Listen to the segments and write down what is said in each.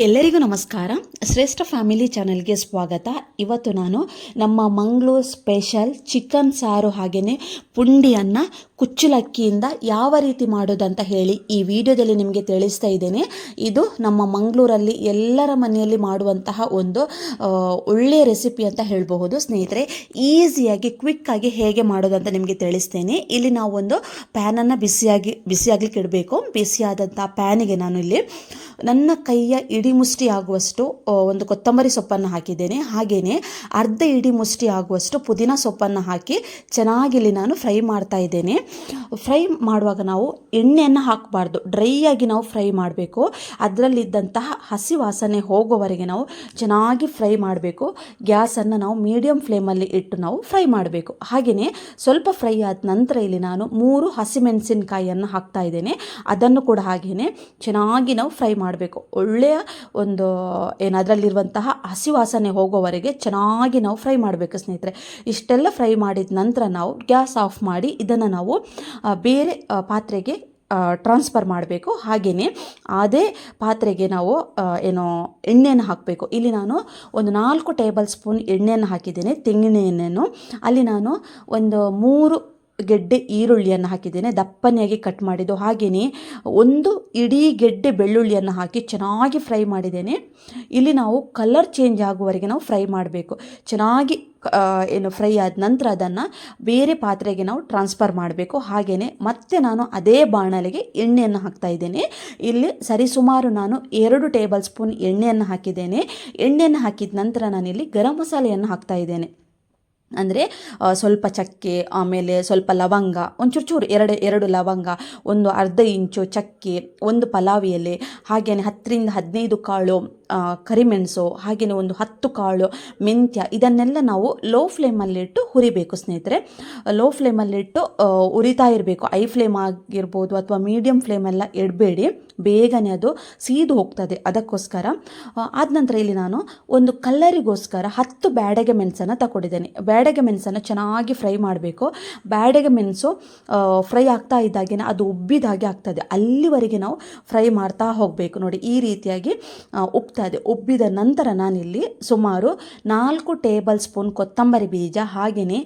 ಎಲ್ಲರಿಗೂ ನಮಸ್ಕಾರ. ಶ್ರೇಷ್ಠ ಫ್ಯಾಮಿಲಿ ಚಾನಲ್ಗೆ ಸ್ವಾಗತ. ಇವತ್ತು ನಾನು ನಮ್ಮ ಮಂಗಳೂರು ಸ್ಪೆಷಲ್ ಚಿಕನ್ ಸಾರು ಹಾಗೆಯೇ ಪುಂಡಿಯನ್ನು ಕುಚ್ಚಲಕ್ಕಿಯಿಂದ ಯಾವ ರೀತಿ ಮಾಡೋದಂತ ಹೇಳಿ ಈ ವಿಡಿಯೋದಲ್ಲಿ ನಿಮಗೆ ತಿಳಿಸ್ತಾ ಇದ್ದೇನೆ. ಇದು ನಮ್ಮ ಮಂಗಳೂರಲ್ಲಿ ಎಲ್ಲರ ಮನೆಯಲ್ಲಿ ಮಾಡುವಂತಹ ಒಂದು ಒಳ್ಳೆಯ ರೆಸಿಪಿ ಅಂತ ಹೇಳಬಹುದು. ಸ್ನೇಹಿತರೆ, ಈಸಿಯಾಗಿ ಕ್ವಿಕ್ಕಾಗಿ ಹೇಗೆ ಮಾಡೋದಂತ ನಿಮಗೆ ತಿಳಿಸ್ತೇನೆ. ಇಲ್ಲಿ ನಾವು ಒಂದು ಪ್ಯಾನನ್ನು ಬಿಸಿಯಾಗಿ, ಬಿಸಿಯಾಗಲಿಕ್ಕೆ ಇಡಬೇಕು. ಬಿಸಿಯಾದಂಥ ಪ್ಯಾನಿಗೆ ನಾನು ಇಲ್ಲಿ ನನ್ನ ಕೈಯ ಇಡಿ ಮುಷ್ಟಿ ಆಗುವಷ್ಟು ಒಂದು ಕೊತ್ತಂಬರಿ ಸೊಪ್ಪನ್ನು ಹಾಕಿದ್ದೇನೆ. ಹಾಗೆಯೇ ಅರ್ಧ ಇಡಿ ಮುಷ್ಟಿ ಆಗುವಷ್ಟು ಪುದೀನ ಸೊಪ್ಪನ್ನು ಹಾಕಿ ಚೆನ್ನಾಗಿ ಇಲ್ಲಿ ನಾನು ಫ್ರೈ ಮಾಡ್ತಾ ಇದ್ದೇನೆ. ಫ್ರೈ ಮಾಡುವಾಗ ನಾವು ಎಣ್ಣೆಯನ್ನು ಹಾಕಬಾರ್ದು. ಡ್ರೈ ಆಗಿ ನಾವು ಫ್ರೈ ಮಾಡಬೇಕು. ಅದರಲ್ಲಿದ್ದಂತಹ ಹಸಿ ವಾಸನೆ ಹೋಗೋವರೆಗೆ ನಾವು ಚೆನ್ನಾಗಿ ಫ್ರೈ ಮಾಡಬೇಕು. ಗ್ಯಾಸನ್ನು ನಾವು ಮೀಡಿಯಮ್ ಫ್ಲೇಮಲ್ಲಿ ಇಟ್ಟು ನಾವು ಫ್ರೈ ಮಾಡಬೇಕು. ಹಾಗೆಯೇ ಸ್ವಲ್ಪ ಫ್ರೈ ಆದ ನಂತರ ಇಲ್ಲಿ ನಾನು ಮೂರು ಹಸಿಮೆಣಸಿನಕಾಯಿಯನ್ನು ಹಾಕ್ತಾ ಇದ್ದೇನೆ. ಅದನ್ನು ಕೂಡ ಹಾಗೆಯೇ ಚೆನ್ನಾಗಿ ನಾವು ಫ್ರೈ ಮಾಡಬೇಕು. ಒಳ್ಳೆಯ ಒಂದು, ಏನು, ಅದರಲ್ಲಿರುವಂತಹ ಹಸಿ ವಾಸನೆ ಹೋಗೋವರೆಗೆ ಚೆನ್ನಾಗಿ ನಾವು ಫ್ರೈ ಮಾಡಬೇಕು ಸ್ನೇಹಿತರೆ. ಇಷ್ಟೆಲ್ಲ ಫ್ರೈ ಮಾಡಿದ ನಂತರ ನಾವು ಗ್ಯಾಸ್ ಆಫ್ ಮಾಡಿ ಇದನ್ನು ನಾವು ಬೇರೆ ಪಾತ್ರೆಗೆ ಟ್ರಾನ್ಸ್ಫರ್ ಮಾಡಬೇಕು. ಹಾಗೆಯೇ ಅದೇ ಪಾತ್ರೆಗೆ ನಾವು ಏನೋ ಎಣ್ಣೆಯನ್ನು ಹಾಕಬೇಕು. ಇಲ್ಲಿ ನಾನು ಒಂದು ನಾಲ್ಕು ಟೇಬಲ್ ಸ್ಪೂನ್ ಎಣ್ಣೆಯನ್ನು ಹಾಕಿದ್ದೇನೆ, ತೆಂಗಿನ ಎಣ್ಣೆಯನ್ನು. ಅಲ್ಲಿ ನಾನು ಒಂದು ಮೂರು ಗೆಡ್ಡೆ ಈರುಳ್ಳಿಯನ್ನು ಹಾಕಿದ್ದೇನೆ. ದಪ್ಪನೆಯಾಗಿ ಕಟ್ ಮಾಡಿದ್ದು ಹಾಗೆಯೇ ಒಂದು ಇಡೀ ಗೆಡ್ಡೆ ಬೆಳ್ಳುಳ್ಳಿಯನ್ನು ಹಾಕಿ ಚೆನ್ನಾಗಿ ಫ್ರೈ ಮಾಡಿದ್ದೇನೆ. ಇಲ್ಲಿ ನಾವು ಕಲರ್ ಚೇಂಜ್ ಆಗುವವರೆಗೆ ನಾವು ಫ್ರೈ ಮಾಡಬೇಕು. ಚೆನ್ನಾಗಿ ಏನು ಫ್ರೈ ಆದ ನಂತರ ಅದನ್ನು ಬೇರೆ ಪಾತ್ರೆಗೆ ನಾವು ಟ್ರಾನ್ಸ್ಫರ್ ಮಾಡಬೇಕು. ಹಾಗೆಯೇ ಮತ್ತೆ ನಾನು ಅದೇ ಬಾಣಲೆಗೆ ಎಣ್ಣೆಯನ್ನು ಹಾಕ್ತಾ ಇದ್ದೇನೆ. ಇಲ್ಲಿ ಸರಿಸುಮಾರು ನಾನು ಎರಡು ಟೇಬಲ್ ಸ್ಪೂನ್ ಎಣ್ಣೆಯನ್ನು ಹಾಕಿದ್ದೇನೆ. ಎಣ್ಣೆಯನ್ನು ಹಾಕಿದ ನಂತರ ನಾನಿಲ್ಲಿ ಗರಂ ಮಸಾಲೆಯನ್ನು ಹಾಕ್ತಾ ಇದ್ದೇನೆ. ಅಂದರೆ ಸ್ವಲ್ಪ ಚಕ್ಕೆ, ಆಮೇಲೆ ಸ್ವಲ್ಪ ಲವಂಗ, ಒಂಚೂರು ಚೂರು ಎರಡು ಎರಡು ಲವಂಗ, ಒಂದು ಅರ್ಧ ಇಂಚು ಚಕ್ಕೆ, ಒಂದು ಪಲಾವಿ ಎಲೆ ಹಾಗೆಯೇ ಹತ್ತರಿಂದ ಹದಿನೈದು ಕಾಳು ಕರಿಮೆಣಸು ಹಾಗೆಯೇ ಒಂದು ಹತ್ತು ಕಾಳು ಮೆಂತ್ಯ, ಇದನ್ನೆಲ್ಲ ನಾವು ಲೋ ಫ್ಲೇಮಲ್ಲಿಟ್ಟು ಹುರಿಬೇಕು ಸ್ನೇಹಿತರೆ. ಲೋ ಫ್ಲೇಮಲ್ಲಿಟ್ಟು ಉರಿತಾ ಇರಬೇಕು. ಐ ಫ್ಲೇಮ್ ಆಗಿರ್ಬೋದು ಅಥವಾ ಮೀಡಿಯಮ್ ಫ್ಲೇಮೆಲ್ಲ ಇಡಬೇಡಿ. ಬೇಗನೆ ಅದು ಸೀದು ಹೋಗ್ತದೆ ಅದಕ್ಕೋಸ್ಕರ. ಆದ ನಂತರ ಇಲ್ಲಿ ನಾನು ಒಂದು ಕಲ್ಲರಿಗೋಸ್ಕರ ಹತ್ತು ಬ್ಯಾಡಗೆ ಮೆಣಸನ್ನು ತಗೊಂಡಿದ್ದೇನೆ ಬ್ಯಾಡಗೆ ಮೆಣಸನ್ನು ಚೆನ್ನಾಗಿ ಫ್ರೈ ಮಾಡಬೇಕು. ಬ್ಯಾಡಗೆ ಮೆಣಸು ಫ್ರೈ ಆಗ್ತಾ ಇದ್ದಾಗೆ ಅದು ಉಬ್ಬಿದಾಗೆ ಆಗ್ತದೆ. ಅಲ್ಲಿವರೆಗೆ ನಾವು ಫ್ರೈ ಮಾಡ್ತಾ ಹೋಗಬೇಕು. ನೋಡಿ, ಈ ರೀತಿಯಾಗಿ ಉಬ್ತದೆ ಉಬ್ಬಿದ ನಂತರ ನಾನಿಲ್ಲಿ ಸುಮಾರು ನಾಲ್ಕು ಟೇಬಲ್ ಸ್ಪೂನ್ ಕೊತ್ತಂಬರಿ ಬೀಜ ಹಾಗೆಯೇ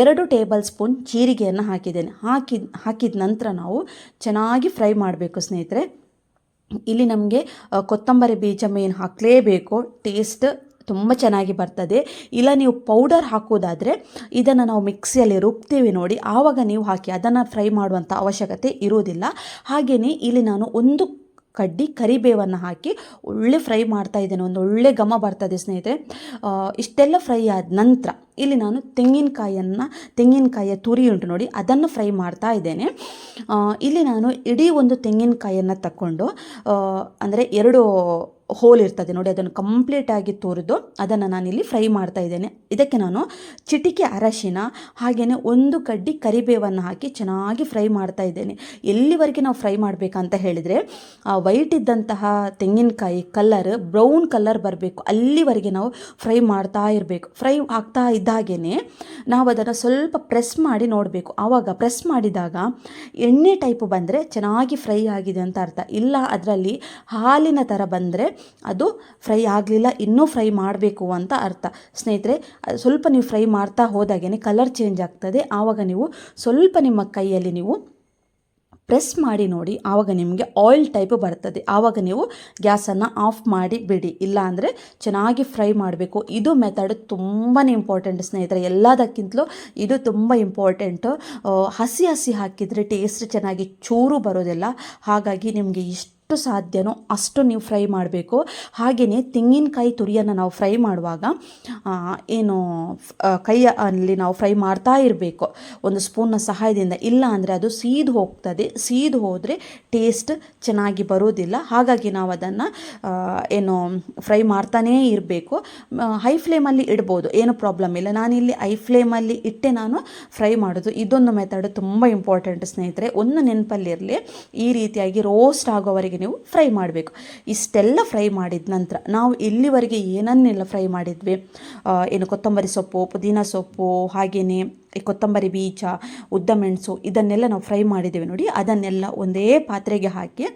ಎರಡು ಟೇಬಲ್ ಸ್ಪೂನ್ ಜೀರಿಗೆಯನ್ನು ಹಾಕಿದ್ದೇನೆ. ಹಾಕಿದ ಹಾಕಿದ ನಂತರ ನಾವು ಚೆನ್ನಾಗಿ ಫ್ರೈ ಮಾಡಬೇಕು ಸ್ನೇಹಿತರೆ. ಇಲ್ಲಿ ನಮಗೆ ಕೊತ್ತಂಬರಿ ಬೀಜ ಮೇನ್ ಹಾಕಲೇಬೇಕು. ಟೇಸ್ಟ್ ತುಂಬ ಚೆನ್ನಾಗಿ ಬರ್ತದೆ. ಇಲ್ಲ ನೀವು ಪೌಡರ್ ಹಾಕೋದಾದರೆ, ಇದನ್ನು ನಾವು ಮಿಕ್ಸಿಯಲ್ಲಿ ರುಬ್ತೀವಿ ನೋಡಿ. ಆವಾಗ ನೀವು ಹಾಕಿ ಅದನ್ನು ಫ್ರೈ ಮಾಡುವಂಥ ಅವಶ್ಯಕತೆ ಇರುವುದಿಲ್ಲ. ಹಾಗೆಯೇ ಇಲ್ಲಿ ನಾನು ಒಂದು ಕಡ್ಡಿ ಕರಿಬೇವನ್ನು ಹಾಕಿ ಒಳ್ಳೆ ಫ್ರೈ ಮಾಡ್ತಾ ಇದ್ದೇನೆ. ಒಂದು ಒಳ್ಳೆ ಘಮ ಬರ್ತದೆ ಸ್ನೇಹಿತರೆ. ಇಷ್ಟೆಲ್ಲ ಫ್ರೈ ಆದ ನಂತರ ಇಲ್ಲಿ ನಾನು ತೆಂಗಿನಕಾಯಿಯನ್ನು ತೆಂಗಿನಕಾಯಿಯ ತುರಿ ಉಂಟು ನೋಡಿ, ಅದನ್ನು ಫ್ರೈ ಮಾಡ್ತಾ ಇದ್ದೇನೆ. ಇಲ್ಲಿ ನಾನು ಇಡೀ ಒಂದು ತೆಂಗಿನಕಾಯಿಯನ್ನು ತಕ್ಕೊಂಡು ಅಂದರೆ ಎರಡು ಹೋಲ್ ಇರ್ತದೆ. ನೋಡಿ, ಅದನ್ನು ಕಂಪ್ಲೀಟಾಗಿ ತುರಿದು ಅದನ್ನು ನಾನಿಲ್ಲಿ ಫ್ರೈ ಮಾಡ್ತಾ ಇದ್ದೇನೆ. ಇದಕ್ಕೆ ನಾನು ಚಿಟಿಕೆ ಅರಶಿನ ಹಾಗೆಯೇ ಒಂದು ಕಡ್ಡಿ ಕರಿಬೇವನ್ನು ಹಾಕಿ ಚೆನ್ನಾಗಿ ಫ್ರೈ ಮಾಡ್ತಾ ಇದ್ದೇನೆ. ಎಲ್ಲಿವರೆಗೆ ನಾವು ಫ್ರೈ ಮಾಡಬೇಕಂತ ಹೇಳಿದರೆ ವೈಟ್ ಇದ್ದಂತಹ ತೆಂಗಿನಕಾಯಿ ಕಲರ್ ಬ್ರೌನ್ ಕಲರ್ ಬರಬೇಕು. ಅಲ್ಲಿವರೆಗೆ ನಾವು ಫ್ರೈ ಮಾಡ್ತಾ ಇರಬೇಕು. ಫ್ರೈ ಆಗ್ತಾ ಇದ್ದಾಗೇ ನಾವು ಅದನ್ನು ಸ್ವಲ್ಪ ಪ್ರೆಸ್ ಮಾಡಿ ನೋಡಬೇಕು. ಆವಾಗ ಪ್ರೆಸ್ ಮಾಡಿದಾಗ ಎಣ್ಣೆ ಟೈಪ್ ಬಂದರೆ ಚೆನ್ನಾಗಿ ಫ್ರೈ ಆಗಿದೆ ಅಂತ ಅರ್ಥ. ಇಲ್ಲ, ಅದರಲ್ಲಿ ಹಾಲಿನ ಥರ ಬಂದರೆ ಅದು ಫ್ರೈ ಆಗಲಿಲ್ಲ, ಇನ್ನೂ ಫ್ರೈ ಮಾಡಬೇಕು ಅಂತ ಅರ್ಥ. ಸ್ನೇಹಿತರೆ, ಸ್ವಲ್ಪ ನೀವು ಫ್ರೈ ಮಾಡ್ತಾ ಹೋದಾಗೇ ಕಲರ್ ಚೇಂಜ್ ಆಗ್ತದೆ. ಆವಾಗ ನೀವು ಸ್ವಲ್ಪ ನಿಮ್ಮ ಕೈಯಲ್ಲಿ ನೀವು ಪ್ರೆಸ್ ಮಾಡಿ ನೋಡಿ, ಆವಾಗ ನಿಮಗೆ ಆಯಿಲ್ ಟೈಪ್ ಬರ್ತದೆ. ಆವಾಗ ನೀವು ಗ್ಯಾಸನ್ನು ಆಫ್ ಮಾಡಿ ಬಿಡಿ. ಇಲ್ಲ ಅಂದರೆ ಚೆನ್ನಾಗಿ ಫ್ರೈ ಮಾಡಬೇಕು. ಇದು ಮೆಥಡ್ ತುಂಬಾ ಇಂಪಾರ್ಟೆಂಟ್ ಸ್ನೇಹಿತರೆ. ಎಲ್ಲದಕ್ಕಿಂತಲೂ ಇದು ತುಂಬ ಇಂಪಾರ್ಟೆಂಟು. ಹಸಿ ಹಸಿ ಹಾಕಿದರೆ ಟೇಸ್ಟ್ ಚೆನ್ನಾಗಿ ಚೂರು ಬರೋದಿಲ್ಲ. ಹಾಗಾಗಿ ನಿಮಗೆ ಇಷ್ಟು ಸಾಧ್ಯನೋ ಅಷ್ಟು ನೀವು ಫ್ರೈ ಮಾಡಬೇಕು. ಹಾಗೆಯೇ ತೆಂಗಿನಕಾಯಿ ತುರಿಯನ್ನು ನಾವು ಫ್ರೈ ಮಾಡುವಾಗ ಏನು ಕೈಯ ಅಲ್ಲಿ ನಾವು ಫ್ರೈ ಮಾಡ್ತಾ ಇರಬೇಕು. ಒಂದು ಸ್ಪೂನ್ನ ಸಹಾಯದಿಂದ. ಇಲ್ಲ ಅಂದರೆ ಅದು ಸೀದು ಹೋಗ್ತದೆ. ಸೀದು ಹೋದರೆ ಟೇಸ್ಟ್ ಚೆನ್ನಾಗಿ ಬರೋದಿಲ್ಲ ಹಾಗಾಗಿ ನಾವು ಅದನ್ನು ಏನು, ಫ್ರೈ ಮಾಡ್ತಾನೇ ಇರಬೇಕು. ಹೈ ಫ್ಲೇಮಲ್ಲಿ ಇಡ್ಬೋದು. ಏನು ಪ್ರಾಬ್ಲಮ್ ಇಲ್ಲ. ನಾನಿಲ್ಲಿ ಹೈ ಫ್ಲೇಮಲ್ಲಿ ಇಟ್ಟೆ ನಾನು ಫ್ರೈ ಮಾಡೋದು. ಇದೊಂದು ಮೆಥಡ್ ತುಂಬ ಇಂಪಾರ್ಟೆಂಟ್ ಸ್ನೇಹಿತರೆ. ಒಂದು ನೆನಪಲ್ಲಿರಲಿ ಈ ರೀತಿಯಾಗಿ ರೋಸ್ಟ್ ಆಗೋವರೆಗೆ ನೀವು ಫ್ರೈ ಮಾಡಬೇಕು. ಇಷ್ಟೆಲ್ಲ ಫ್ರೈ ಮಾಡಿದ ನಂತರ ನಾವು ಇಲ್ಲಿವರೆಗೆ ಏನನ್ನೆಲ್ಲ ಫ್ರೈ ಮಾಡಿದ್ವಿ? ಏನು ಕೊತ್ತಂಬರಿ ಸೊಪ್ಪು, ಪುದೀನ ಸೊಪ್ಪು ಹಾಗೆಯೇ ಈ ಕೊತ್ತಂಬರಿ ಬೀಜ, ಉದ್ದ ಮೆಣಸು ಇದನ್ನೆಲ್ಲ ನಾವು ಫ್ರೈ ಮಾಡಿದ್ದೇವೆ ನೋಡಿ. ಅದನ್ನೆಲ್ಲ ಒಂದೇ ಪಾತ್ರೆಗೆ ಹಾಕಿ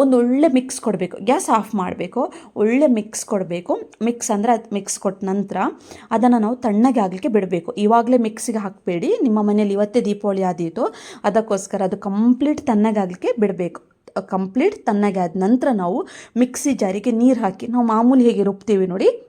ಒಂದು ಒಳ್ಳೆ ಮಿಕ್ಸ್ ಕೊಡಬೇಕು. ಗ್ಯಾಸ್ ಆಫ್ ಮಾಡಬೇಕು. ಒಳ್ಳೆ ಮಿಕ್ಸ್ ಕೊಡಬೇಕು. ಮಿಕ್ಸ್ ಅಂದರೆ ಅದು ಮಿಕ್ಸ್ ಕೊಟ್ಟ ನಂತರ ಅದನ್ನು ನಾವು ತಣ್ಣಗೆ ಆಗಲಿಕ್ಕೆ ಬಿಡಬೇಕು. ಇವಾಗಲೇ ಮಿಕ್ಸಿಗೆ ಹಾಕಬೇಡಿ. ನಿಮ್ಮ ಮನೇಲಿ ಇವತ್ತೇ ದೀಪಾವಳಿ ಆದೀತು. ಅದಕ್ಕೋಸ್ಕರ ಅದು ಕಂಪ್ಲೀಟ್ ತಣ್ಣಗಾಗಲಿಕ್ಕೆ ಬಿಡಬೇಕು. ಕಂಪ್ಲೀಟ್ ತಣ್ಣಗೆ ಆದ ನಂತರ ನಾವು ಮಿಕ್ಸಿ ಜಾರಿಗೆ ನೀರು ಹಾಕಿ ನಾವು ಮಾಮೂಲಿ ಹೇಗೆ ರುಬ್ತೀವಿ ನೋಡಿ.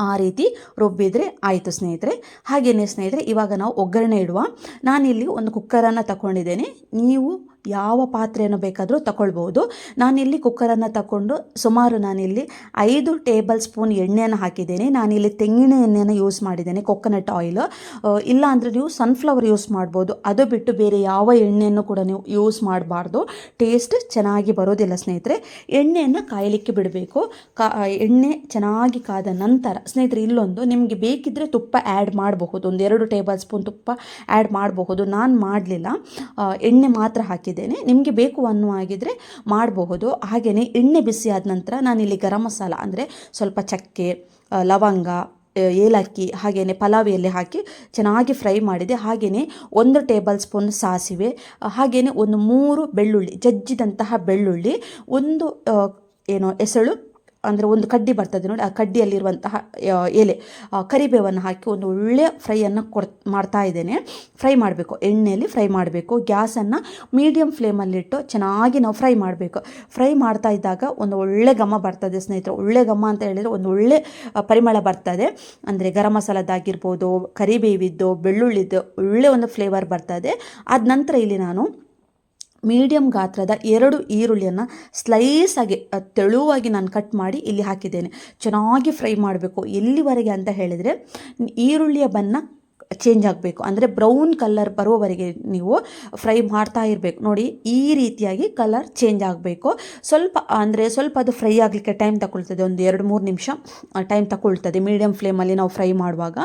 ಆ ರೀತಿ ರುಬ್ಬಿದರೆ ಆಯಿತು ಸ್ನೇಹಿತರೆ. ಹಾಗೆಯೇ ಸ್ನೇಹಿತರೆ, ಇವಾಗ ನಾವು ಒಗ್ಗರಣೆ ಇಡುವ. ನಾನಿಲ್ಲಿ ಒಂದು ಕುಕ್ಕರನ್ನು ತಗೊಂಡಿದ್ದೇನೆ ನೀವು ಯಾವ ಪಾತ್ರೆಯನ್ನು ಬೇಕಾದರೂ ತಗೊಳ್ಬೋದು ನಾನಿಲ್ಲಿ ಕುಕ್ಕರನ್ನು ತಗೊಂಡು ಸುಮಾರು ನಾನಿಲ್ಲಿ ಐದು ಟೇಬಲ್ ಸ್ಪೂನ್ ಎಣ್ಣೆಯನ್ನು ಹಾಕಿದ್ದೇನೆ. ನಾನಿಲ್ಲಿ ತೆಂಗಿನ ಎಣ್ಣೆಯನ್ನು ಯೂಸ್ ಮಾಡಿದ್ದೇನೆ, ಕೊಕೊನಟ್ ಆಯಿಲ್. ಇಲ್ಲ ಅಂದರೆ ನೀವು ಸನ್ಫ್ಲವರ್ ಯೂಸ್ ಮಾಡ್ಬೋದು. ಅದು ಬಿಟ್ಟು ಬೇರೆ ಯಾವ ಎಣ್ಣೆಯನ್ನು ಕೂಡ ನೀವು ಯೂಸ್ ಮಾಡಬಾರ್ದು. ಟೇಸ್ಟ್ ಚೆನ್ನಾಗಿ ಬರೋದಿಲ್ಲ ಸ್ನೇಹಿತರೆ. ಎಣ್ಣೆಯನ್ನು ಕಾಯಲಿಕ್ಕೆ ಬಿಡಬೇಕು. ಕಾ, ಎಣ್ಣೆ ಚೆನ್ನಾಗಿ ಕಾದ ನಂತರ ಸ್ನೇಹಿತರೆ ಇಲ್ಲೊಂದು ನಿಮಗೆ ಬೇಕಿದ್ದರೆ ತುಪ್ಪ ಆ್ಯಡ್ ಮಾಡಬಹುದು. ಒಂದು ಎರಡು ಟೇಬಲ್ ಸ್ಪೂನ್ ತುಪ್ಪ ಆ್ಯಡ್ ಮಾಡಬಹುದು. ನಾನು ಮಾಡಲಿಲ್ಲ. ಎಣ್ಣೆ ಮಾತ್ರ ಹಾಕಿದ್ದೇನೆ. ನಿಮಗೆ ಬೇಕು ಅನ್ನುವ ಹಾಗಿದ್ರೆ ಮಾಡಬಹುದು. ಹಾಗೆಯೇ ಎಣ್ಣೆ ಬಿಸಿ ಆದ ನಂತರ ನಾನಿಲ್ಲಿ ಗರಂ ಮಸಾಲ ಅಂದರೆ ಸ್ವಲ್ಪ ಚಕ್ಕೆ ಲವಂಗ ಏಲಕ್ಕಿ ಹಾಗೆಯೇ ಪಲಾವ್ ಎಲೆ ಹಾಕಿ ಚೆನ್ನಾಗಿ ಫ್ರೈ ಮಾಡಿದೆ. ಹಾಗೆಯೇ ಒಂದು ಟೇಬಲ್ ಸ್ಪೂನ್ ಸಾಸಿವೆ ಹಾಗೆಯೇ ಒಂದು ಮೂರು ಬೆಳ್ಳುಳ್ಳಿ, ಜಜ್ಜಿದಂತಹ ಬೆಳ್ಳುಳ್ಳಿ, ಒಂದು ಏನು ಎಸಳು ಅಂದರೆ ಒಂದು ಕಡ್ಡಿ ಬರ್ತದೆ ನೋಡಿ, ಆ ಕಡ್ಡಿಯಲ್ಲಿರುವಂತಹ ಎಲೆ. ಕರಿಬೇವನ್ನು ಹಾಕಿ ಒಂದು ಒಳ್ಳೆಯ ಫ್ರೈಯನ್ನು ಕೊಡ್ ಮಾಡ್ತಾ ಇದ್ದೇನೆ. ಫ್ರೈ ಮಾಡಬೇಕು. ಎಣ್ಣೆಯಲ್ಲಿ ಫ್ರೈ ಮಾಡಬೇಕು. ಗ್ಯಾಸನ್ನು ಮೀಡಿಯಮ್ ಫ್ಲೇಮಲ್ಲಿಟ್ಟು ಚೆನ್ನಾಗಿ ನಾವು ಫ್ರೈ ಮಾಡಬೇಕು. ಫ್ರೈ ಮಾಡ್ತಾ ಇದ್ದಾಗ ಒಂದು ಒಳ್ಳೆ ಘಮ ಬರ್ತದೆ ಸ್ನೇಹಿತರು. ಒಳ್ಳೆ ಘಮ ಅಂತ ಹೇಳಿದರೆ ಒಂದು ಒಳ್ಳೆ ಪರಿಮಳ ಬರ್ತದೆ. ಅಂದರೆ ಗರಂ ಮಸಾಲದ್ದಾಗಿರ್ಬೋದು, ಕರಿಬೇವಿದ್ದು, ಬೆಳ್ಳುಳ್ಳಿದ್ದು ಒಳ್ಳೆ ಒಂದು ಫ್ಲೇವರ್ ಬರ್ತದೆ. ಆದ ನಂತರ ಇಲ್ಲಿ ನಾನು ಮೀಡಿಯಮ್ ಗಾತ್ರದ ಎರಡು ಈರುಳ್ಳಿಯನ್ನು ಸ್ಲೈಸ್ ಆಗಿ ತೆಳುವಾಗಿ ನಾನು ಕಟ್ ಮಾಡಿ ಇಲ್ಲಿ ಹಾಕಿದ್ದೇನೆ. ಚೆನ್ನಾಗಿ ಫ್ರೈ ಮಾಡಬೇಕು. ಎಲ್ಲಿವರೆಗೆ ಅಂತ ಹೇಳಿದರೆ, ಈರುಳ್ಳಿಯ ಬಣ್ಣ ಚೇಂಜ್ ಆಗಬೇಕು. ಅಂದರೆ ಬ್ರೌನ್ ಕಲರ್ ಬರುವವರೆಗೆ ನೀವು ಫ್ರೈ ಮಾಡ್ತಾ ಇರಬೇಕು. ನೋಡಿ, ಈ ರೀತಿಯಾಗಿ ಕಲರ್ ಚೇಂಜ್ ಆಗಬೇಕು. ಸ್ವಲ್ಪ, ಅಂದರೆ ಸ್ವಲ್ಪ ಅದು ಫ್ರೈ ಆಗಲಿಕ್ಕೆ ಟೈಮ್ ತಗೊಳ್ತದೆ. ಒಂದು ಎರಡು, ಮೂರು ನಿಮಿಷ ಟೈಮ್ ತಗೊಳ್ತದೆ. ಮೀಡಿಯಮ್ ಫ್ಲೇಮಲ್ಲಿ ನಾವು ಫ್ರೈ ಮಾಡುವಾಗ.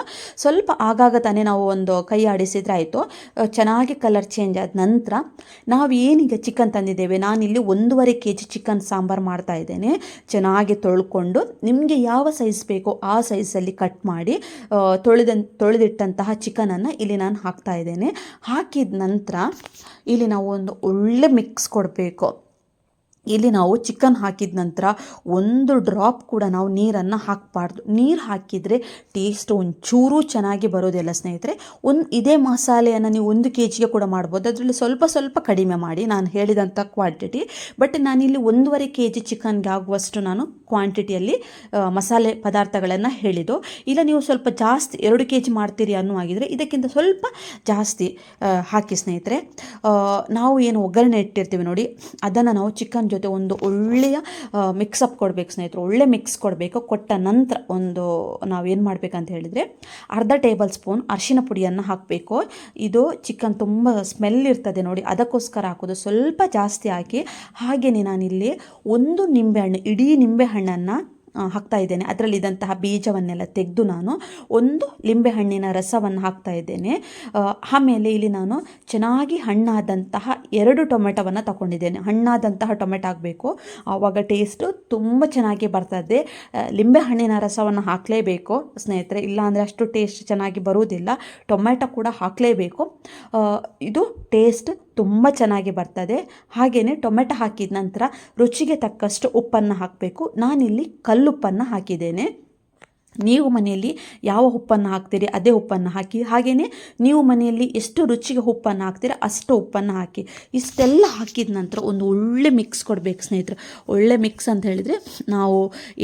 ಸ್ವಲ್ಪ ಆಗಾಗ ತಾನೇ ನಾವು ಒಂದು ಕೈ ಆಡಿಸಿದ್ರೆ ಆಯಿತು. ಚೆನ್ನಾಗಿ ಕಲರ್ ಚೇಂಜ್ ಆದ ನಂತರ ನಾವು ಏನೀಗ ಚಿಕನ್ ತಂದಿದ್ದೇವೆ. ನಾನಿಲ್ಲಿ ಒಂದೂವರೆ ಕೆ ಜಿ ಚಿಕನ್ ಸಾಂಬಾರು ಮಾಡ್ತಾ ಇದ್ದೇನೆ. ಚೆನ್ನಾಗಿ ತೊಳ್ಕೊಂಡು ನಿಮಗೆ ಯಾವ ಸೈಜ್ ಬೇಕೋ ಆ ಸೈಜಲ್ಲಿ ಕಟ್ ಮಾಡಿ ತೊಳೆದ ತೊಳೆದಿಟ್ಟಂತಹ ಚಿಕನನ್ನು ಇಲ್ಲಿ ನಾನು ಹಾಕ್ತಾ ಇದ್ದೇನೆ. ಹಾಕಿದ ನಂತರ ಇಲ್ಲಿ ನಾವು ಒಂದು ಒಳ್ಳೆ ಮಿಕ್ಸ್ ಕೊಡಬೇಕು. ಇಲ್ಲಿ ನಾವು ಚಿಕನ್ ಹಾಕಿದ ನಂತರ ಒಂದು ಡ್ರಾಪ್ ಕೂಡ ನಾವು ನೀರನ್ನು ಹಾಕಬಾರ್ದು. ನೀರು ಹಾಕಿದರೆ ಟೇಸ್ಟ್ ಒಂಚೂರು ಚೆನ್ನಾಗಿ ಬರೋದಿಲ್ಲ ಸ್ನೇಹಿತರೆ. ಒಂದು ಇದೇ ಮಸಾಲೆಯನ್ನು ನೀವು ಒಂದು ಕೆ ಜಿಗೆ ಕೂಡ ಮಾಡ್ಬೋದು. ಅದರಲ್ಲಿ ಸ್ವಲ್ಪ ಸ್ವಲ್ಪ ಕಡಿಮೆ ಮಾಡಿ ನಾನು ಹೇಳಿದಂಥ ಕ್ವಾಂಟಿಟಿ ಬಟ್ ನಾನಿಲ್ಲಿ ಒಂದೂವರೆ ಕೆ ಜಿ ಚಿಕನ್ಗೆ ಆಗುವಷ್ಟು ನಾನು ಕ್ವಾಂಟಿಟಿಯಲ್ಲಿ ಮಸಾಲೆ ಪದಾರ್ಥಗಳನ್ನು ಹೇಳಿದ್ದು. ಇಲ್ಲ, ನೀವು ಸ್ವಲ್ಪ ಜಾಸ್ತಿ ಎರಡು ಕೆ ಜಿ ಮಾಡ್ತೀರಿ ಅನ್ನುವಾಗಿದ್ರೆ ಇದಕ್ಕಿಂತ ಸ್ವಲ್ಪ ಜಾಸ್ತಿ ಹಾಕಿ ಸ್ನೇಹಿತರೆ. ನಾವು ಏನು ಒಗ್ಗರಣೆ ಇಟ್ಟಿರ್ತೀವಿ ನೋಡಿ. ಅದನ್ನು ನಾವು ಚಿಕನ್ ಜೊತೆ ಒಂದು ಒಳ್ಳೆಯ ಮಿಕ್ಸಪ್ ಕೊಡಬೇಕು ಸ್ನೇಹಿತರು. ಒಳ್ಳೆ ಮಿಕ್ಸ್ ಕೊಡಬೇಕು. ಕೊಟ್ಟ ನಂತರ ಒಂದು ನಾವೇನು ಮಾಡಬೇಕಂತ ಹೇಳಿದರೆ, ಅರ್ಧ ಟೇಬಲ್ ಸ್ಪೂನ್ ಅರಿಶಿನ ಪುಡಿಯನ್ನು ಹಾಕಬೇಕು. ಇದು ಚಿಕನ್ ತುಂಬ ಸ್ಮೆಲ್ ಇರ್ತದೆ ನೋಡಿ. ಅದಕ್ಕೋಸ್ಕರ ಹಾಕೋದು. ಸ್ವಲ್ಪ ಜಾಸ್ತಿ ಹಾಕಿ ಹಾಗೆಯೇ ನಾನಿಲ್ಲಿ ಒಂದು ನಿಂಬೆಹಣ್ಣು ಇಡೀ ನಿಂಬೆಹಣ್ಣನ್ನು ಹಾಕ್ತಾ ಇದ್ದೇನೆ. ಅದರಲ್ಲಿದ್ದಂತಹ ಬೀಜವನ್ನೆಲ್ಲ ತೆಗೆದು ನಾನು ಒಂದು ಲಿಂಬೆಹಣ್ಣಿನ ರಸವನ್ನು ಹಾಕ್ತಾ ಇದ್ದೇನೆ. ಆಮೇಲೆ ಇಲ್ಲಿ ನಾನು ಚೆನ್ನಾಗಿ ಹಣ್ಣಾದಂತಹ ಎರಡು ಟೊಮೆಟೊವನ್ನು ತಗೊಂಡಿದ್ದೇನೆ. ಹಣ್ಣಾದಂತಹ ಟೊಮೆಟೊ ಆಗಬೇಕು ಆವಾಗ ಟೇಸ್ಟು ತುಂಬ ಚೆನ್ನಾಗಿ ಬರ್ತದೆ ಲಿಂಬೆ ಲಿಂಬೆಹಣ್ಣಿನ ರಸವನ್ನು ಹಾಕಲೇಬೇಕು ಸ್ನೇಹಿತರೆ. ಇಲ್ಲಾಂದರೆ ಅಷ್ಟು ಟೇಸ್ಟ್ ಚೆನ್ನಾಗಿ ಬರುವುದಿಲ್ಲ. ಟೊಮೆಟೊ ಕೂಡ ಹಾಕಲೇಬೇಕು. ಇದು ಟೇಸ್ಟ್ ತುಂಬ ಚೆನ್ನಾಗಿ ಬರ್ತದೆ. ಹಾಗೆಯೇ ಟೊಮೆಟೊ ಹಾಕಿದ ನಂತರ ರುಚಿಗೆ ತಕ್ಕಷ್ಟು ಉಪ್ಪನ್ನು ಹಾಕಬೇಕು. ನಾನಿಲ್ಲಿ ಕಲ್ಲುಪ್ಪನ್ನು ಹಾಕಿದ್ದೇನೆ. ನೀವು ಮನೆಯಲ್ಲಿ ಯಾವ ಉಪ್ಪನ್ನು ಹಾಕ್ತೀರಿ ಅದೇ ಉಪ್ಪನ್ನು ಹಾಕಿ. ಹಾಗೆಯೇ ನೀವು ಮನೆಯಲ್ಲಿ ಎಷ್ಟು ರುಚಿಗೆ ಉಪ್ಪನ್ನು ಹಾಕ್ತೀರ ಅಷ್ಟು ಉಪ್ಪನ್ನು ಹಾಕಿ. ಇಷ್ಟೆಲ್ಲ ಹಾಕಿದ ನಂತರ ಒಂದು ಒಳ್ಳೆ ಮಿಕ್ಸ್ ಕೊಡಬೇಕು ಸ್ನೇಹಿತರೆ. ಒಳ್ಳೆ ಮಿಕ್ಸ್ ಅಂತ ಹೇಳಿದರೆ ನಾವು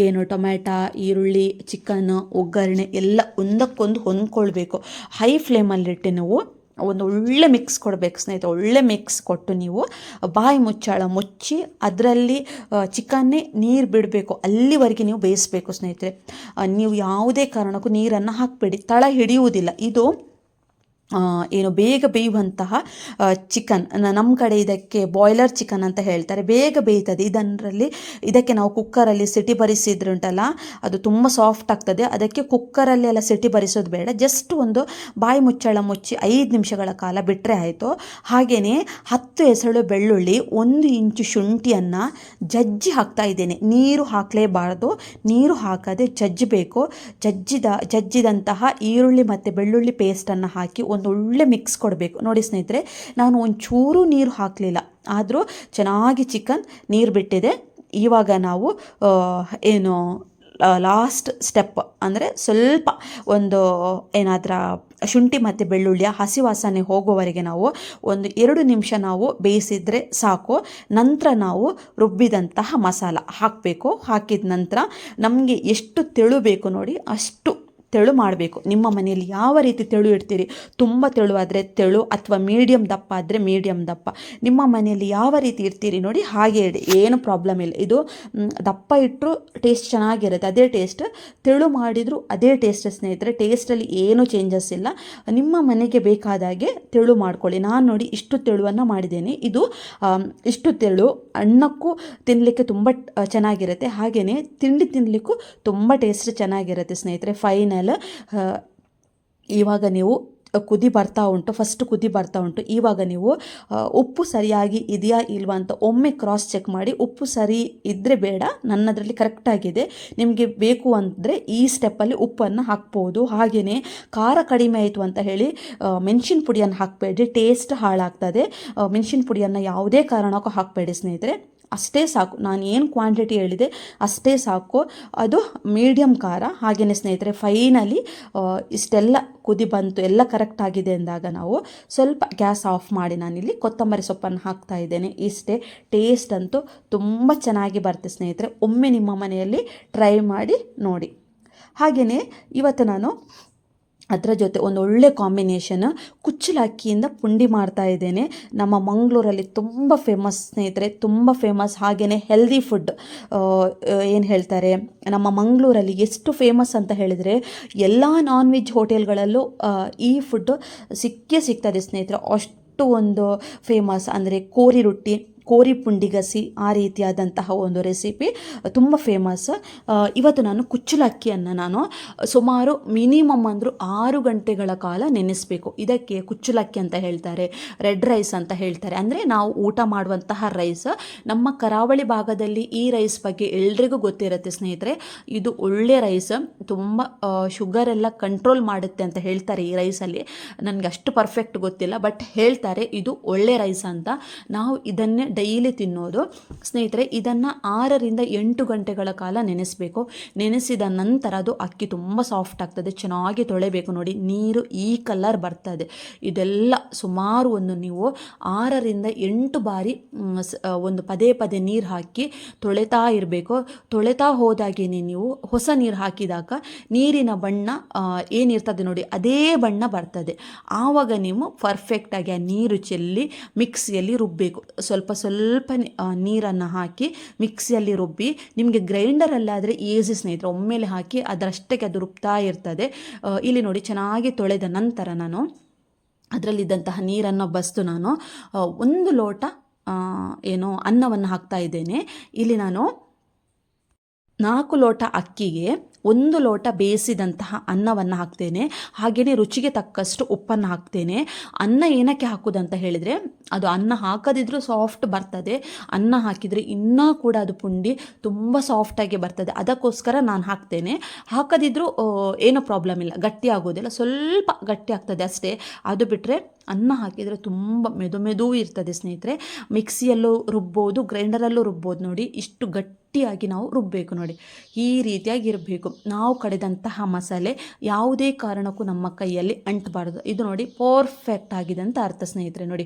ಏನು ಟೊಮೆಟೊ, ಈರುಳ್ಳಿ, ಚಿಕನ್, ಒಗ್ಗರಣೆ ಎಲ್ಲ ಒಂದಕ್ಕೊಂದು ಹೊಂದ್ಕೊಳ್ಬೇಕು. ಹೈ ಫ್ಲೇಮಲ್ಲಿಟ್ಟು ನೀವು ಒಂದು ಒಳ್ಳೆ ಮಿಕ್ಸ್ ಕೊಡಬೇಕು ಸ್ನೇಹಿತರೆ, ಒಳ್ಳೆ ಮಿಕ್ಸ್ ಕೊಟ್ಟು ನೀವು ಬಾಯಿ ಮುಚ್ಚಳ ಮುಚ್ಚಿ ಅದರಲ್ಲಿ ಚಿಕನ್ನೇ ನೀರು ಬಿಡಬೇಕು, ಅಲ್ಲಿವರೆಗೆ ನೀವು ಬೇಯಿಸಬೇಕು ಸ್ನೇಹಿತರೆ. ನೀವು ಯಾವುದೇ ಕಾರಣಕ್ಕೂ ನೀರನ್ನು ಹಾಕಬೇಡಿ, ತಳ ಹಿಡಿಯುವುದಿಲ್ಲ. ಇದು ಏನು ಬೇಗ ಬೇಯುವಂತಹ ಚಿಕನ್ ನಮ್ಮ ಕಡೆ ಇದಕ್ಕೆ ಬಾಯ್ಲರ್ ಚಿಕನ್ ಅಂತ ಹೇಳ್ತಾರೆ. ಬೇಗ ಬೇಯ್ತದೆ. ಇದರಲ್ಲಿ ಇದಕ್ಕೆ ನಾವು ಕುಕ್ಕರಲ್ಲಿ ಸಿಟಿ ಬರಿಸಿದ್ರೆ ಉಂಟಲ್ಲ, ಅದು ತುಂಬ ಸಾಫ್ಟ್ ಆಗ್ತದೆ. ಅದಕ್ಕೆ ಕುಕ್ಕರಲ್ಲಿ ಎಲ್ಲ ಸಿಟಿ ಬರಿಸೋದು ಬೇಡ. ಜಸ್ಟ್ ಒಂದು ಬಾಯಿ ಮುಚ್ಚಳ ಮುಚ್ಚಿ ಐದು ನಿಮಿಷಗಳ ಕಾಲ ಬಿಟ್ಟರೆ ಆಯಿತು. ಹಾಗೆಯೇ ಹತ್ತು ಎಸಳು ಬೆಳ್ಳುಳ್ಳಿ, ಒಂದು ಇಂಚು ಶುಂಠಿಯನ್ನು ಜಜ್ಜಿ ಹಾಕ್ತಾ ಇದ್ದೇನೆ. ನೀರು ಹಾಕಲೇಬಾರ್ದು. ನೀರು ಹಾಕದೆ ಜಜ್ಜಬೇಕು. ಜಜ್ಜಿದ, ಜಜ್ಜಿದಂತಹ ಈರುಳ್ಳಿ ಮತ್ತು ಬೆಳ್ಳುಳ್ಳಿ ಪೇಸ್ಟನ್ನು ಹಾಕಿ ಒಂದು ಒಳ್ಳೆ ಮಿಕ್ಸ್ ಕೊಡಬೇಕು. ನೋಡಿ ಸ್ನೇಹಿತರೆ, ನಾನು ಒಂಚೂರು ನೀರು ಹಾಕಲಿಲ್ಲ. ಆದರೂ ಚೆನ್ನಾಗಿ ಚಿಕನ್ ನೀರು ಬಿಟ್ಟಿದೆ. ಇವಾಗ ನಾವು ಏನು ಲಾಸ್ಟ್ ಸ್ಟೆಪ್ ಅಂದರೆ ಸ್ವಲ್ಪ ಒಂದು, ಏನಾದ್ರ, ಶುಂಠಿ ಮತ್ತು ಬೆಳ್ಳುಳ್ಳಿಯ ಹಸಿ ವಾಸನೆ ಹೋಗುವವರೆಗೆ ನಾವು ಒಂದು ಎರಡು ನಿಮಿಷ ನಾವು ಬೇಯಿಸಿದರೆ ಸಾಕು. ನಂತರ ನಾವು ರುಬ್ಬಿದಂತಹ ಮಸಾಲ ಹಾಕಬೇಕು. ಹಾಕಿದ ನಂತರ ನಮಗೆ ಎಷ್ಟು ತೆಳು ಬೇಕು ನೋಡಿ ಅಷ್ಟು ತೆಳು ಮಾಡಬೇಕು. ನಿಮ್ಮ ಮನೆಯಲ್ಲಿ ಯಾವ ರೀತಿ ತೆಳು ಇಡ್ತೀರಿ? ತುಂಬ ತೆಳುವಾದರೆ ತೆಳು ಅಥವಾ ಮೀಡಿಯಮ್ ದಪ್ಪ ಆದರೆ ಮೀಡಿಯಮ್ ದಪ್ಪ. ನಿಮ್ಮ ಮನೆಯಲ್ಲಿ ಯಾವ ರೀತಿ ಇಡ್ತೀರಿ ನೋಡಿ ಹಾಗೆ ಇಡಿ. ಏನು ಪ್ರಾಬ್ಲಮ್ ಇಲ್ಲ. ಇದು ದಪ್ಪ ಇಟ್ಟರು ಟೇಸ್ಟ್ ಚೆನ್ನಾಗಿರುತ್ತೆ. ಅದೇ ಟೇಸ್ಟ್ ತೆಳು ಮಾಡಿದರೂ ಅದೇ ಟೇಸ್ಟ್ ಸ್ನೇಹಿತರೆ ಟೇಸ್ಟಲ್ಲಿ ಏನೂ ಚೇಂಜಸ್ ಇಲ್ಲ. ನಿಮ್ಮ ಮನೆಗೆ ಬೇಕಾದಾಗೆ ತೆಳು ಮಾಡ್ಕೊಳ್ಳಿ. ನಾನು ನೋಡಿ ಇಷ್ಟು ತೆಳುವನ್ನು ಮಾಡಿದ್ದೇನೆ. ಇದು ಇಷ್ಟು ತೆಳು ಅಣ್ಣಕ್ಕೂ ತಿನ್ನಲಿಕ್ಕೆ ತುಂಬ ಚೆನ್ನಾಗಿರುತ್ತೆ. ಹಾಗೆಯೇ ತಿಂಡಿ ತಿನ್ನಲಿಕ್ಕೂ ತುಂಬ ಟೇಸ್ಟ್ ಚೆನ್ನಾಗಿರುತ್ತೆ ಸ್ನೇಹಿತರೆ. ಫೈನಲ್ ಇವಾಗ ನೀವು ಕುದಿ ಬರ್ತಾ ಉಂಟು ಫಸ್ಟ್ ಕುದಿ ಬರ್ತಾ ಉಂಟು. ಇವಾಗ ನೀವು ಉಪ್ಪು ಸರಿಯಾಗಿ ಇದೆಯಾ ಇಲ್ವಾ ಅಂತ ಒಮ್ಮೆ ಕ್ರಾಸ್ ಚೆಕ್ ಮಾಡಿ, ಉಪ್ಪು ಸರಿ ಇದ್ದರೆ ಬೇಡ, ನನ್ನದರಲ್ಲಿ ಕರೆಕ್ಟಾಗಿದೆ ನಿಮಗೆ ಬೇಕು ಅಂದರೆ ಈ ಸ್ಟೆಪ್ಪಲ್ಲಿ ಉಪ್ಪನ್ನು ಹಾಕ್ಬೋದು. ಹಾಗೆಯೇ ಖಾರ ಕಡಿಮೆ ಆಯಿತು ಅಂತ ಹೇಳಿ ಮೆಣಸಿನ ಪುಡಿಯನ್ನು ಹಾಕಬೇಡಿ. ಟೇಸ್ಟ್ ಹಾಳಾಗ್ತದೆ. ಮೆಣಸಿನ ಪುಡಿಯನ್ನು ಯಾವುದೇ ಕಾರಣಕ್ಕೂ ಹಾಕಬೇಡಿ ಸ್ನೇಹಿತರೆ. ಅಷ್ಟೇ ಸಾಕು. ನಾನು ಏನು ಕ್ವಾಂಟಿಟಿ ಹೇಳಿದೆ ಅಷ್ಟೇ ಸಾಕು. ಅದು ಮೀಡಿಯಂ ಖಾರ. ಹಾಗೆಯೇ ಸ್ನೇಹಿತರೆ ಫೈನಲಿ ಇಷ್ಟೆಲ್ಲ ಕುದಿ ಬಂತು, ಎಲ್ಲ ಕರೆಕ್ಟ್ ಆಗಿದೆ ಅಂದಾಗ ನಾವು ಸ್ವಲ್ಪ ಗ್ಯಾಸ್ ಆಫ್ ಮಾಡಿ ನಾನಿಲ್ಲಿ ಕೊತ್ತಂಬರಿ ಸೊಪ್ಪನ್ನು ಹಾಕ್ತಾ ಇದ್ದೇನೆ. ಇಷ್ಟೇ ಟೇಸ್ಟ್ ಅಂತೂ ತುಂಬ ಚೆನ್ನಾಗಿ ಬರುತ್ತೆ ಸ್ನೇಹಿತರೆ. ಒಮ್ಮೆ ನಿಮ್ಮ ಮನೆಯಲ್ಲಿ ಟ್ರೈ ಮಾಡಿ ನೋಡಿ. ಹಾಗೆಯೇ ಇವತ್ತು ನಾನು ಅದರ ಜೊತೆ ಒಂದು ಒಳ್ಳೆ ಕಾಂಬಿನೇಷನ್ ಕುಚ್ಚಲಕ್ಕಿಯಿಂದ ಪುಂಡಿ ಮಾಡ್ತಾ ಇದ್ದೇನೆ. ನಮ್ಮ ಮಂಗಳೂರಲ್ಲಿ ತುಂಬ ಫೇಮಸ್ ಸ್ನೇಹಿತರೆ, ತುಂಬ ಫೇಮಸ್ ಹಾಗೆಯೇ ಹೆಲ್ದಿ ಫುಡ್ ಏನು ಹೇಳ್ತಾರೆ, ನಮ್ಮ ಮಂಗಳೂರಲ್ಲಿ ಎಷ್ಟು ಫೇಮಸ್ ಅಂತ ಹೇಳಿದರೆ, ಎಲ್ಲ ನಾನ್ ವೆಜ್ ಹೋಟೆಲ್ಗಳಲ್ಲೂ ಈ ಫುಡ್ ಸಿಕ್ಕೇ ಸಿಗ್ತದೆ ಸ್ನೇಹಿತರೆ. ಅಷ್ಟು ಒಂದು ಫೇಮಸ್ ಅಂದರೆ ಕೋರಿ ರೊಟ್ಟಿ ಕೋರಿ ಪುಂಡಿಗಸಿ ಆ ರೀತಿಯಾದಂತಹ ಒಂದು ರೆಸಿಪಿ ತುಂಬ ಫೇಮಸ್ ಇವತ್ತು ನಾನು ಕುಚ್ಚಲಕ್ಕಿಯನ್ನು ನಾನು ಸುಮಾರು ಮಿನಿಮಮ್ ಅಂದರೂ ಆರು ಗಂಟೆಗಳ ಕಾಲ ನೆನೆಸಬೇಕು. ಇದಕ್ಕೆ ಕುಚ್ಚಲಕ್ಕಿ ಅಂತ ಹೇಳ್ತಾರೆ ರೆಡ್ ರೈಸ್ ಅಂತ ಹೇಳ್ತಾರೆ. ಅಂದರೆ ನಾವು ಊಟ ಮಾಡುವಂತಹ ರೈಸ್ ನಮ್ಮ ಕರಾವಳಿ ಭಾಗದಲ್ಲಿ ಈ ರೈಸ್ ಬಗ್ಗೆ ಎಲ್ರಿಗೂ ಗೊತ್ತಿರುತ್ತೆ ಸ್ನೇಹಿತರೆ, ಇದು ಒಳ್ಳೆ ರೈಸ್ ತುಂಬ ಶುಗರ್ ಎಲ್ಲ ಕಂಟ್ರೋಲ್ ಮಾಡುತ್ತೆ ಅಂತ ಹೇಳ್ತಾರೆ ಈ ರೈಸಲ್ಲಿ ನನಗೆ ಅಷ್ಟು ಪರ್ಫೆಕ್ಟ್ ಗೊತ್ತಿಲ್ಲ ಬಟ್ ಹೇಳ್ತಾರೆ ಇದು ಒಳ್ಳೆ ರೈಸ್ ಅಂತ. ನಾವು ಇದನ್ನೇ ಡೈಲಿ ತಿನ್ನೋದು. ಸ್ನೇಹಿತರೆ, ಇದನ್ನು ಆರರಿಂದ ಎಂಟು ಗಂಟೆಗಳ ಕಾಲ ನೆನೆಸಬೇಕು. ನೆನೆಸಿದ ನಂತರ ಅದು ಅಕ್ಕಿ ತುಂಬ ಸಾಫ್ಟ್ ಆಗ್ತದೆ, ಚೆನ್ನಾಗಿ ತೊಳೆಬೇಕು ನೋಡಿ. ನೀರು ಈ ಕಲರ್ ಬರ್ತದೆ. ಇದೆಲ್ಲ ಸುಮಾರು ಒಂದು ನೀವು ಆರರಿಂದ ಎಂಟು ಬಾರಿ ಒಂದು ಪದೇ ಪದೇ ನೀರು ಹಾಕಿ ತೊಳೆತಾ ಇರಬೇಕು. ತೊಳೆತಾ ಹೋದಾಗೇನೆ ನೀವು ಹೊಸ ನೀರು ಹಾಕಿದಾಗ ನೀರಿನ ಬಣ್ಣ ಏನಿರ್ತದೆ ನೋಡಿ, ಅದೇ ಬಣ್ಣ ಬರ್ತದೆ. ಆವಾಗ ನೀವು ಪರ್ಫೆಕ್ಟಾಗಿ ಆ ನೀರು ಚೆಲ್ಲಿ ಮಿಕ್ಸಿಯಲ್ಲಿ ರುಬ್ಬಬೇಕು ಸ್ವಲ್ಪ ಸ್ವಲ್ಪ ನೀರನ್ನು ಹಾಕಿ ಮಿಕ್ಸಿಯಲ್ಲಿ ರುಬ್ಬಿ, ನಿಮಗೆ ಗ್ರೈಂಡರಲ್ಲಾದರೆ ಈಸಿ ಸ್ನೇಹಿತರೆ, ಒಮ್ಮೆಲೆ ಹಾಕಿ ಅದರಷ್ಟಕ್ಕೆ ಅದು ರುಬ್ತಾ ಇರ್ತದೆ. ಇಲ್ಲಿ ನೋಡಿ ಚೆನ್ನಾಗಿ ತೊಳೆದ ನಂತರ ನಾನು ಅದರಲ್ಲಿದ್ದಂತಹ ನೀರನ್ನು ಬಸ್ತು ನಾನು ಒಂದು ಲೋಟ ಏನು ಅನ್ನವನ್ನು ಹಾಕ್ತಾ ಇದ್ದೇನೆ. ಇಲ್ಲಿ ನಾನು ನಾಲ್ಕು ಲೋಟ ಅಕ್ಕಿಗೆ ಒಂದು ಲೋಟ ಬೇಯಿಸಿದಂತಹ ಅನ್ನವನ್ನು ಹಾಕ್ತೇನೆ. ಹಾಗೆಯೇ ರುಚಿಗೆ ತಕ್ಕಷ್ಟು ಉಪ್ಪನ್ನು ಹಾಕ್ತೇನೆ. ಅನ್ನ ಏನಕ್ಕೆ ಹಾಕೋದಂತ ಹೇಳಿದರೆ, ಅದು ಅನ್ನ ಹಾಕದಿದ್ರೂ ಸಾಫ್ಟ್ ಬರ್ತದೆ. ಅನ್ನ ಹಾಕಿದರೆ ಇನ್ನೂ ಕೂಡ ಅದು ಪುಂಡಿ ತುಂಬ ಸಾಫ್ಟಾಗಿ ಬರ್ತದೆ. ಅದಕ್ಕೋಸ್ಕರ ನಾನು ಹಾಕ್ತೇನೆ. ಹಾಕದಿದ್ರೂ ಏನೂ ಪ್ರಾಬ್ಲಮ್ ಇಲ್ಲ. ಗಟ್ಟಿ ಆಗೋದಿಲ್ಲ. ಸ್ವಲ್ಪ ಗಟ್ಟಿ ಆಗ್ತದೆ ಅಷ್ಟೇ. ಅದು ಬಿಟ್ಟರೆ ಅನ್ನ ಹಾಕಿದರೆ ತುಂಬ ಮೆದು ಮೆದು ಇರ್ತದೆ ಸ್ನೇಹಿತರೆ. ಮಿಕ್ಸಿಯಲ್ಲೂ ರುಬ್ಬೋದು, ಗ್ರೈಂಡರಲ್ಲೂ ರುಬ್ಬೋದು ನೋಡಿ, ಇಷ್ಟು ಗಟ್ಟಿಯಾಗಿ ನಾವು ರುಬ್ಬಬೇಕು ನೋಡಿ. ಈ ರೀತಿಯಾಗಿ ಇರಬೇಕು ನಾವು ಕಡೆದಂತಹ ಮಸಾಲೆ ಯಾವುದೇ ಕಾರಣಕ್ಕೂ ನಮ್ಮ ಕೈಯಲ್ಲಿ ಅಂಟಬಾರ್ದು. ಇದು ನೋಡಿ ಪರ್ಫೆಕ್ಟ್ ಆಗಿದೆ ಅಂತ ಅರ್ಥ ಸ್ನೇಹಿತರೆ, ನೋಡಿ.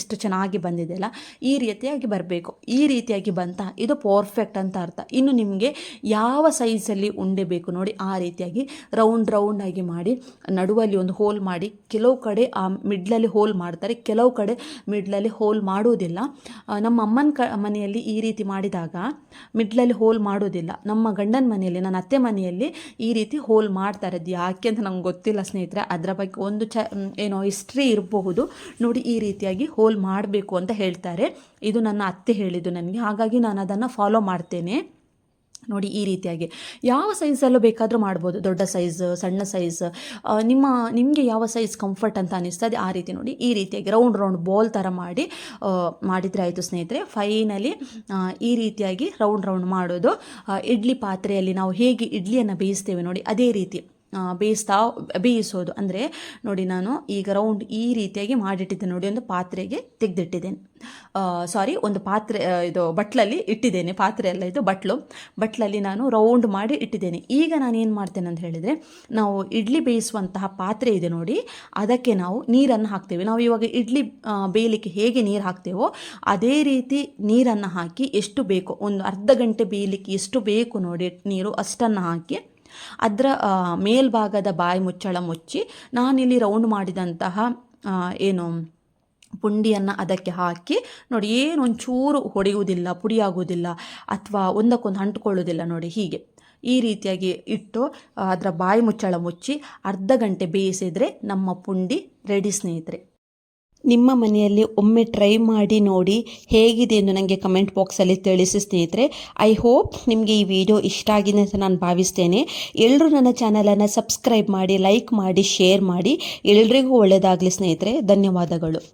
ಎಷ್ಟು ಚೆನ್ನಾಗಿ ಬಂದಿದೆಯಲ್ಲ ಈ ರೀತಿಯಾಗಿ ಬರಬೇಕು. ಈ ರೀತಿಯಾಗಿ ಬಂತ, ಇದು ಪರ್ಫೆಕ್ಟ್ ಅಂತ ಅರ್ಥ. ಇನ್ನು ನಿಮಗೆ ಯಾವ ಸೈಜಲ್ಲಿ ಉಂಡೆ ಬೇಕು ನೋಡಿ, ಆ ರೀತಿಯಾಗಿ ರೌಂಡ್ ರೌಂಡಾಗಿ ಮಾಡಿ, ನಡುವಲ್ಲಿ ಒಂದು ಹೋಲ್ ಮಾಡಿ, ಕೆಲವು ಕಡೆ ಆ ಮಿಡ್ಲಲ್ಲಿ ಹೋಲ್ ಮಾಡ್ತಾರೆ, ಕೆಲವು ಕಡೆ ಮಿಡ್ಲಲ್ಲಿ ಹೋಲ್ ಮಾಡುವುದಿಲ್ಲ. ನಮ್ಮ ಅಮ್ಮನ ಕ, ಮನೆಯಲ್ಲಿ ಈ ರೀತಿ ಮಾಡಿದಾಗ ಮಿಡ್ಲಲ್ಲಿ ಹೋಲ್ ಮಾಡೋದಿಲ್ಲ ನಮ್ಮ ಗಂಡನ ಮನೆಯಲ್ಲಿ, ನನ್ನ ಅತ್ತೆ ಮನೆಯಲ್ಲಿ ಈ ರೀತಿ ಹೋಲ್ ಮಾಡ್ತಾರೆ. ಅದು ಯಾಕೆ ಅಂತ ನಂಗೆ ಗೊತ್ತಿಲ್ಲ ಸ್ನೇಹಿತರೆ. ಅದರ ಬಗ್ಗೆ ಒಂದು ಚ, ಏನೋ ಹಿಸ್ಟ್ರಿ ಇರಬಹುದು. ನೋಡಿ, ಈ ರೀತಿಯಾಗಿ ಹೋಲ್ ಮಾಡಬೇಕು ಅಂತ ಹೇಳ್ತಾರೆ. ಇದು ನನ್ನ ಅತ್ತೆ ಹೇಳಿದ್ದು ನನಗೆ. ಹಾಗಾಗಿ ನಾನು ಅದನ್ನು ಫಾಲೋ ಮಾಡ್ತೇನೆ. ನೋಡಿ ಈ ರೀತಿಯಾಗಿ. ಯಾವ ಸೈಜಲ್ಲೂ ಬೇಕಾದರೂ ಮಾಡ್ಬೋದು. ದೊಡ್ಡ ಸೈಜ್ ಸಣ್ಣ ಸೈಜ್ ನಿಮ್ಮ, ನಿಮಗೆ ಯಾವ ಸೈಜ್ ಕಂಫರ್ಟ್ ಅಂತ ಅನಿಸ್ತದೆ ಆ ರೀತಿ ನೋಡಿ. ಈ ರೀತಿಯಾಗಿ ರೌಂಡ್ ರೌಂಡ್ ಬಾಲ್ ಥರ ಮಾಡಿ ಮಾಡಿದರೆ ಆಯಿತು ಸ್ನೇಹಿತರೆ. ಫೈನಲಿ ಈ ರೀತಿಯಾಗಿ ರೌಂಡ್ ರೌಂಡ್ ಮಾಡೋದು. ಇಡ್ಲಿ ಪಾತ್ರೆಯಲ್ಲಿ ನಾವು ಹೇಗೆ ಇಡ್ಲಿಯನ್ನು ಬೇಯಿಸ್ತೇವೆ ನೋಡಿ. ಅದೇ ರೀತಿ. ಬೇಯಿಸ್ತಾ, ಬೇಯಿಸೋದು. ಅಂದರೆ ನೋಡಿ ನಾನು ಈಗ ರೌಂಡ್ ಈ ರೀತಿಯಾಗಿ ಮಾಡಿಟ್ಟಿದ್ದೆ ನೋಡಿ ಒಂದು ಪಾತ್ರೆಗೆ ತೆಗೆದಿಟ್ಟಿದ್ದೇನೆ. ಸಾರಿ ಒಂದು ಪಾತ್ರೆ ಇದು ಬಟ್ಲಲ್ಲಿ ಇಟ್ಟಿದ್ದೇನೆ. ಪಾತ್ರೆ ಎಲ್ಲ ಇದು, ಬಟ್ಲು. ಬಟ್ಲಲ್ಲಿ ನಾನು ರೌಂಡ್ ಮಾಡಿ ಇಟ್ಟಿದ್ದೇನೆ. ಈಗ ನಾನು ಏನು ಮಾಡ್ತೇನೆ ಅಂತ ಹೇಳಿದರೆ, ನಾವು ಇಡ್ಲಿ ಬೇಯಿಸುವಂತಹ ಪಾತ್ರೆ ಇದೆ ನೋಡಿ, ಅದಕ್ಕೆ ನಾವು ನೀರನ್ನು ಹಾಕ್ತೇವೆ. ನಾವು ಇವಾಗ ಇಡ್ಲಿ ಬೇಯಲಿಕ್ಕೆ ಹೇಗೆ ನೀರು ಹಾಕ್ತೇವೋ, ಅದೇ ರೀತಿ ನೀರನ್ನು ಹಾಕಿ ಎಷ್ಟು ಬೇಕು, ಒಂದು ಅರ್ಧ ಗಂಟೆ ಬೇಯಲಿಕ್ಕೆ ಎಷ್ಟು ಬೇಕು ನೋಡಿ ನೀರು ಅಷ್ಟನ್ನು ಹಾಕಿ ಅದರ ಮೇಲ್ಭಾಗದ ಬಾಯಿ ಮುಚ್ಚಳ ಮುಚ್ಚಿ ನಾನಿಲ್ಲಿ ರೌಂಡ್ ಮಾಡಿದಂತಹ ಏನು ಪುಂಡಿಯನ್ನು ಅದಕ್ಕೆ ಹಾಕಿ ನೋಡಿ ಏನು ಒಂಚೂರು ಹೊಡೆಯುವುದಿಲ್ಲ, ಪುಡಿಯಾಗುವುದಿಲ್ಲ ಅಥವಾ ಒಂದಕ್ಕೊಂದು ಅಂಟ್ಕೊಳ್ಳೋದಿಲ್ಲ ನೋಡಿ ಹೀಗೆ. ಈ ರೀತಿಯಾಗಿ ಇಟ್ಟು ಅದರ ಬಾಯಿ ಮುಚ್ಚಳ ಮುಚ್ಚಿ ಅರ್ಧ ಗಂಟೆ ಬೇಯಿಸಿದರೆ ನಮ್ಮ ಪುಂಡಿ ರೆಡಿ ಸ್ನೇಹಿತರೆ. ನಿಮ್ಮ ಮನೆಯಲ್ಲಿ ಒಮ್ಮೆ ಟ್ರೈ ಮಾಡಿ ನೋಡಿ ಹೇಗಿದೆ ಎಂದು ನನಗೆ ಕಮೆಂಟ್ ಬಾಕ್ಸಲ್ಲಿ ತಿಳಿಸಿ ಸ್ನೇಹಿತರೆ. ಐ ಹೋಪ್ ನಿಮಗೆ ಈ ವಿಡಿಯೋ ಇಷ್ಟ ಆಗಿದೆ ಅಂತ ನಾನು ಭಾವಿಸ್ತೇನೆ. ಎಲ್ಲರೂ ನನ್ನ ಚಾನಲನ್ನು ಸಬ್ಸ್ಕ್ರೈಬ್ ಮಾಡಿ ಲೈಕ್ ಮಾಡಿ ಶೇರ್ ಮಾಡಿ. ಎಲ್ರಿಗೂ ಒಳ್ಳೆಯದಾಗಲಿ ಸ್ನೇಹಿತರೆ. ಧನ್ಯವಾದಗಳು.